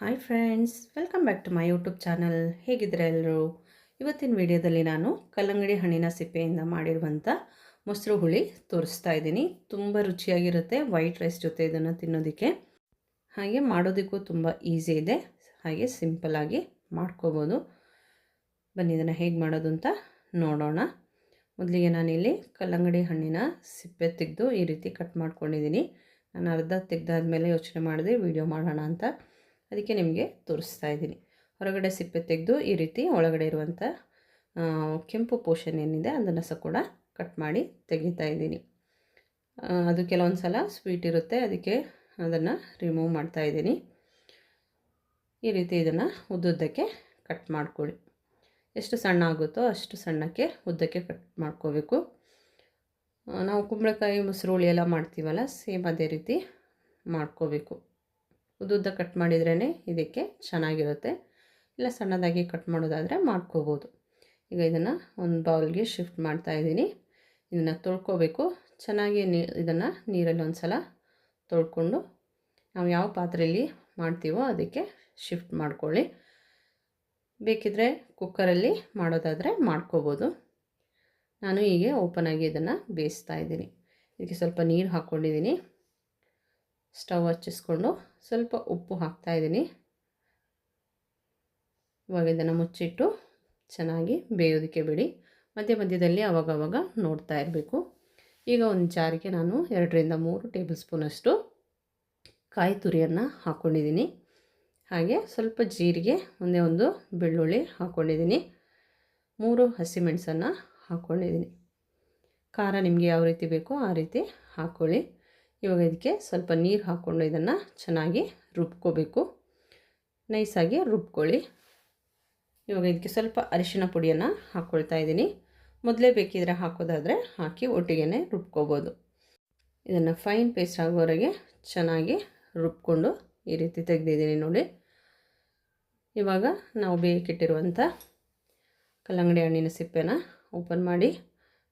Hi friends welcome back to my YouTube channel ಹೇಗಿದ್ರೆ ಎಲ್ಲರೂ ಇವತ್ತಿನ ವಿಡಿಯೋದಲ್ಲಿ ನಾನು ಕಲ್ಲಂಗಡಿ ಹಣ್ಣಿನ ಸಿಪ್ಪೆಯಿಂದ ಮಾಡಿರುವಂಥ ಮೊಸರು ಹುಳಿ ತೋರಿಸ್ತಾ ಇದ್ದೀನಿ. ತುಂಬ ರುಚಿಯಾಗಿರುತ್ತೆ ವೈಟ್ ರೈಸ್ ಜೊತೆ ಇದನ್ನು ತಿನ್ನೋದಕ್ಕೆ. ಹಾಗೆ ಮಾಡೋದಕ್ಕೂ ತುಂಬ ಈಸಿ ಇದೆ. ಹಾಗೆ ಸಿಂಪಲ್ಲಾಗಿ ಮಾಡ್ಕೋಬೋದು. ಬನ್ನಿ, ಇದನ್ನು ಹೇಗೆ ಮಾಡೋದು ಅಂತ ನೋಡೋಣ. ಮೊದಲಿಗೆ ನಾನಿಲ್ಲಿ ಕಲ್ಲಂಗಡಿ ಹಣ್ಣಿನ ಸಿಪ್ಪೆ ತೆಗೆದು ಈ ರೀತಿ ಕಟ್ ಮಾಡ್ಕೊಂಡಿದ್ದೀನಿ. ನಾನು ಅರ್ಧ ತೆಗೆದಾದ್ಮೇಲೆ ಯೋಚನೆ ಮಾಡಿದೆ ವಿಡಿಯೋ ಮಾಡೋಣ ಅಂತ. ಅದಕ್ಕೆ ನಿಮಗೆ ತೋರಿಸ್ತಾ ಇದ್ದೀನಿ. ಹೊರಗಡೆ ಸಿಪ್ಪೆ ತೆಗೆದು ಈ ರೀತಿ ಒಳಗಡೆ ಇರುವಂಥ ಕೆಂಪು ಪೋಷನ್ ಏನಿದೆ ಅದನ್ನು ಸಹ ಕೂಡ ಕಟ್ ಮಾಡಿ ತೆಗಿತಾ ಇದ್ದೀನಿ. ಅದು ಕೆಲವೊಂದು ಸಲ ಸ್ವೀಟ್ ಇರುತ್ತೆ, ಅದಕ್ಕೆ ಅದನ್ನು ರಿಮೂವ್ ಮಾಡ್ತಾ ಇದ್ದೀನಿ. ಈ ರೀತಿ ಇದನ್ನು ಉದ್ದುದ್ದಕ್ಕೆ ಕಟ್ ಮಾಡ್ಕೊಳ್ಳಿ. ಎಷ್ಟು ಸಣ್ಣ ಆಗುತ್ತೋ ಅಷ್ಟು ಸಣ್ಣಕ್ಕೆ ಉದ್ದಕ್ಕೆ ಕಟ್ ಮಾಡ್ಕೋಬೇಕು. ನಾವು ಕುಂಬಳಕಾಯಿ, ಮೊಸರು, ಹುಳಿ ಎಲ್ಲ ಮಾಡ್ತೀವಲ್ಲ, ಸೇಮ್ ಅದೇ ರೀತಿ ಮಾಡ್ಕೋಬೇಕು. ಉದ್ದುದ್ದ ಕಟ್ ಮಾಡಿದ್ರೇ ಇದಕ್ಕೆ ಚೆನ್ನಾಗಿರುತ್ತೆ. ಇಲ್ಲ ಸಣ್ಣದಾಗಿ ಕಟ್ ಮಾಡೋದಾದರೆ ಮಾಡ್ಕೋಬೋದು. ಈಗ ಇದನ್ನು ಒಂದು ಬೌಲ್ಗೆ ಶಿಫ್ಟ್ ಮಾಡ್ತಾ ಇದ್ದೀನಿ. ಇದನ್ನು ತೊಳ್ಕೊಬೇಕು. ಚೆನ್ನಾಗಿ ನೀ, ಇದನ್ನು ನೀರಲ್ಲಿ ಒಂದು ಸಲ ತೊಳ್ಕೊಂಡು ನಾವು ಯಾವ ಪಾತ್ರೆಯಲ್ಲಿ ಮಾಡ್ತೀವೋ ಅದಕ್ಕೆ ಶಿಫ್ಟ್ ಮಾಡ್ಕೊಳ್ಳಿ. ಬೇಕಿದ್ರೆ ಕುಕ್ಕರಲ್ಲಿ ಮಾಡೋದಾದರೆ ಮಾಡ್ಕೋಬೋದು. ನಾನು ಹೀಗೆ ಓಪನಾಗಿ ಇದನ್ನು ಬೇಯಿಸ್ತಾ ಇದ್ದೀನಿ. ಇದಕ್ಕೆ ಸ್ವಲ್ಪ ನೀರು ಹಾಕ್ಕೊಂಡಿದ್ದೀನಿ ಸ್ಟವ್ ಹಚ್ಚಿಸ್ಕೊಂಡು ಸ್ವಲ್ಪ ಉಪ್ಪು ಹಾಕ್ತಾಯಿದ್ದೀನಿ ಇವಾಗ ಇದನ್ನು ಮುಚ್ಚಿಟ್ಟು ಚೆನ್ನಾಗಿ ಬೇಯೋದಕ್ಕೆ ಬಿಡಿ. ಮಧ್ಯ ಮಧ್ಯದಲ್ಲಿ ಅವಾಗವಾಗ ನೋಡ್ತಾ ಇರಬೇಕು. ಈಗ ಒಂದು ಜಾರಿಗೆ ನಾನು ಎರಡರಿಂದ ಮೂರು ಟೇಬಲ್ ಸ್ಪೂನಷ್ಟು ಕಾಯಿ ತುರಿಯನ್ನು ಹಾಕ್ಕೊಂಡಿದ್ದೀನಿ ಹಾಗೆ ಸ್ವಲ್ಪ ಜೀರಿಗೆ, ಒಂದೇ ಒಂದು ಬೆಳ್ಳುಳ್ಳಿ ಹಾಕ್ಕೊಂಡಿದ್ದೀನಿ ಮೂರು ಹಸಿಮೆಣಸನ್ನು ಹಾಕ್ಕೊಂಡಿದ್ದೀನಿ ಖಾರ ನಿಮಗೆ ಯಾವ ರೀತಿ ಬೇಕೋ ಆ ರೀತಿ ಹಾಕ್ಕೊಳ್ಳಿ ಇವಾಗ ಇದಕ್ಕೆ ಸ್ವಲ್ಪ ನೀರು ಹಾಕ್ಕೊಂಡು ಇದನ್ನು ಚೆನ್ನಾಗಿ ರುಬ್ಕೋಬೇಕು. ನೈಸಾಗಿ ರುಬ್ಕೊಳ್ಳಿ. ಇವಾಗ ಇದಕ್ಕೆ ಸ್ವಲ್ಪ ಅರಿಶಿನ ಪುಡಿಯನ್ನು ಹಾಕ್ಕೊಳ್ತಾ ಇದ್ದೀನಿ ಮೊದಲೇ ಬೇಕಿದ್ರೆ ಹಾಕೋದಾದರೆ ಹಾಕಿ ಒಟ್ಟಿಗೆ ರುಬ್ಕೋಬೋದು. ಇದನ್ನು ಫೈನ್ ಪೇಸ್ಟ್ ಆಗೋವರೆಗೆ ಚೆನ್ನಾಗಿ ರುಬ್ಕೊಂಡು ಈ ರೀತಿ ತೆಗೆದಿದ್ದೀನಿ ನೋಡಿ. ಇವಾಗ ನಾವು ಬೇಕಿಟ್ಟಿರುವಂಥ ಕಲ್ಲಂಗಡಿ ಹಣ್ಣಿನ ಸಿಪ್ಪೆನ ಓಪನ್ ಮಾಡಿ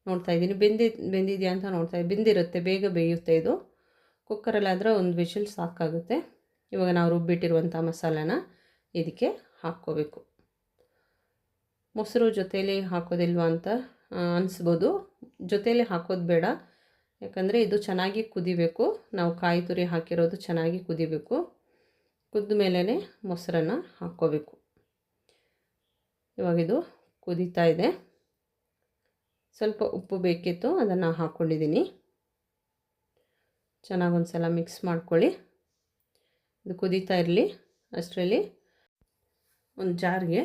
ನೋಡ್ತಾ ಇದ್ದೀನಿ ಬೆಂದಿ, ಬೆಂದಿದೆಯಾ ಅಂತ ನೋಡ್ತಾ ಬೆಂದಿರುತ್ತೆ, ಬೇಗ ಬೇಯುತ್ತೆ ಇದು. ಕುಕ್ಕರಲ್ಲಾದರೆ ಒಂದು ವಿಷಲ್ ಸಾಕಾಗುತ್ತೆ. ಇವಾಗ ನಾವು ರುಬ್ಬಿಟ್ಟಿರುವಂಥ ಮಸಾಲೆನ ಇದಕ್ಕೆ ಹಾಕ್ಕೋಬೇಕು. ಮೊಸರು ಜೊತೇಲಿ ಹಾಕೋದಿಲ್ವಾ ಅಂತ ಅನಿಸ್ಬೋದು. ಜೊತೇಲಿ ಹಾಕೋದು ಬೇಡ. ಯಾಕಂದರೆ ಇದು ಚೆನ್ನಾಗಿ ಕುದಿಬೇಕು. ನಾವು ಕಾಯಿ ತುರಿ ಹಾಕಿರೋದು ಚೆನ್ನಾಗಿ ಕುದಿಬೇಕು. ಕುದ್ದ ಮೇಲೇ ಮೊಸರನ್ನು ಹಾಕ್ಕೋಬೇಕು. ಇವಾಗಿದು ಕುದೀತಾ ಇದೆ. ಸ್ವಲ್ಪ ಉಪ್ಪು ಬೇಕಿತ್ತು ಅದನ್ನು ಹಾಕ್ಕೊಂಡಿದ್ದೀನಿ. ಚೆನ್ನಾಗಿ ಒಂದು ಸಲ ಮಿಕ್ಸ್ ಮಾಡ್ಕೊಳ್ಳಿ. ಇದು ಕುದೀತಾ ಇರಲಿ, ಅಷ್ಟರಲ್ಲಿ ಒಂದು ಜಾರ್ಗೆ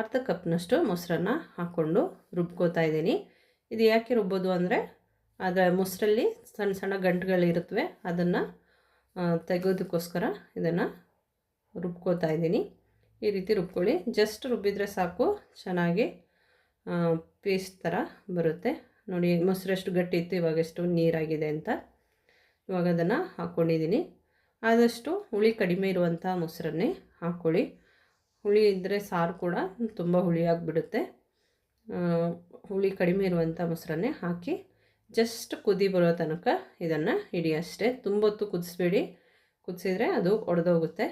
ಅರ್ಧ ಕಪ್ನಷ್ಟು ಮೊಸರನ್ನ ಹಾಕ್ಕೊಂಡು ರುಬ್ಕೋತಾ ಇದ್ದೀನಿ. ಇದು ಯಾಕೆ ರುಬ್ಬೋದು ಅಂದರೆ ಅದರ ಮೊಸರಲ್ಲಿ ಸಣ್ಣ ಸಣ್ಣ ಗಂಟುಗಳಿರುತ್ತವೆ ಅದನ್ನು ತೆಗೋದಕ್ಕೋಸ್ಕರ ಇದನ್ನು ರುಬ್ಕೋತಾ ಇದ್ದೀನಿ. ಈ ರೀತಿ ರುಬ್ಕೊಳ್ಳಿ. ಜಸ್ಟ್ ರುಬ್ಬಿದರೆ ಸಾಕು, ಚೆನ್ನಾಗಿ ಪೇಸ್ಟ್ ಥರ ಬರುತ್ತೆ. ನೋಡಿ ಮೊಸರು ಗಟ್ಟಿ ಇತ್ತು, ಇವಾಗ ಎಷ್ಟು ನೀರಾಗಿದೆ ಅಂತ. ಇವಾಗ ಅದನ್ನು ಹಾಕ್ಕೊಂಡಿದ್ದೀನಿ ಆದಷ್ಟು ಹುಳಿ ಕಡಿಮೆ ಇರುವಂಥ ಮೊಸರನ್ನೇ ಹಾಕ್ಕೊಳ್ಳಿ ಹುಳಿ ಇದ್ದರೆ ಸಾರು ಕೂಡ ತುಂಬ ಹುಳಿಯಾಗಿಬಿಡುತ್ತೆ ಹುಳಿ ಕಡಿಮೆ ಇರುವಂಥ ಮೊಸರನ್ನೇ ಹಾಕಿ ಜಸ್ಟ್ ಕುದಿ ಬರೋ ತನಕ ಇದನ್ನು ಇಡಿ ಅಷ್ಟೇ. ತುಂಬ ಹೊತ್ತು ಕುದಿಸ್ಬೇಡಿ. ಕುದಿಸಿದರೆ ಅದು ಒಡೆದೋಗುತ್ತೆ.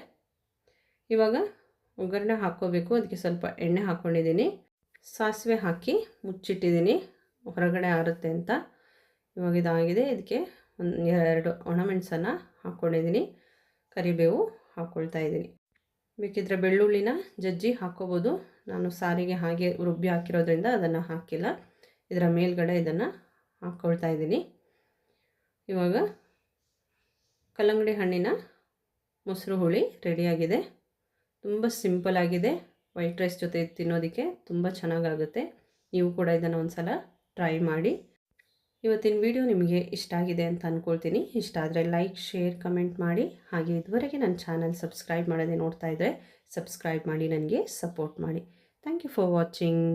ಇವಾಗ ಒಗ್ಗರಣೆ ಹಾಕ್ಕೋಬೇಕು. ಅದಕ್ಕೆ ಸ್ವಲ್ಪ ಎಣ್ಣೆ ಹಾಕ್ಕೊಂಡಿದ್ದೀನಿ ಸಾಸಿವೆ ಹಾಕಿ ಮುಚ್ಚಿಟ್ಟಿದ್ದೀನಿ. ಹೊರಗಡೆ ಆರುತ್ತೆ ಅಂತ ಇವಾಗ ಇದಾಗಿದೆ. ಇದಕ್ಕೆ ಎರಡು ಒಣಮೆಣಸನ್ನು ಹಾಕ್ಕೊಂಡಿದ್ದೀನಿ ಕರಿಬೇವು ಹಾಕ್ಕೊಳ್ತಾ ಇದ್ದೀನಿ. ಬೇಕಿದ್ದರೆ ಬೆಳ್ಳುಳ್ಳಿನ ಜಜ್ಜಿ ಹಾಕ್ಕೋಬೋದು ನಾನು ಸಾರಿಗೆ ಹಾಗೆ ರುಬ್ಬಿ ಹಾಕಿರೋದ್ರಿಂದ ಅದನ್ನು ಹಾಕಿಲ್ಲ. ಇದರ ಮೇಲ್ಗಡೆ ಇದನ್ನು ಹಾಕ್ಕೊಳ್ತಾ ಇದ್ದೀನಿ. ಇವಾಗ ಕಲ್ಲಂಗಡಿ ಹಣ್ಣಿನ ಮೊಸರು ಹುಳಿ ರೆಡಿಯಾಗಿದೆ. ತುಂಬ ಸಿಂಪಲಾಗಿದೆ ವೈಟ್ ರೈಸ್ ಜೊತೆ ತಿನ್ನೋದಕ್ಕೆ ತುಂಬ ಚೆನ್ನಾಗಾಗುತ್ತೆ. ನೀವು ಕೂಡ ಇದನ್ನು ಒಂದು ಸಲ ಟ್ರೈ ಮಾಡಿ. ಇವತ್ತಿನ ವಿಡಿಯೋ ನಿಮಗೆ ಇಷ್ಟ ಆಗಿದೆ ಅಂತ ಅಂದ್ಕೊಳ್ತೀನಿ ಇಷ್ಟ ಆದರೆ ಲೈಕ್ ಶೇರ್ ಕಮೆಂಟ್ ಮಾಡಿ. ಹಾಗೆ ಇದುವರೆಗೆ ನನ್ನ ಚಾನಲ್ ಸಬ್ಸ್ಕ್ರೈಬ್ ಮಾಡೋದೇ ನೋಡ್ತಾ ಇದ್ದರೆ ಸಬ್ಸ್ಕ್ರೈಬ್ ಮಾಡಿ, ನನಗೆ ಸಪೋರ್ಟ್ ಮಾಡಿ. Thank you for watching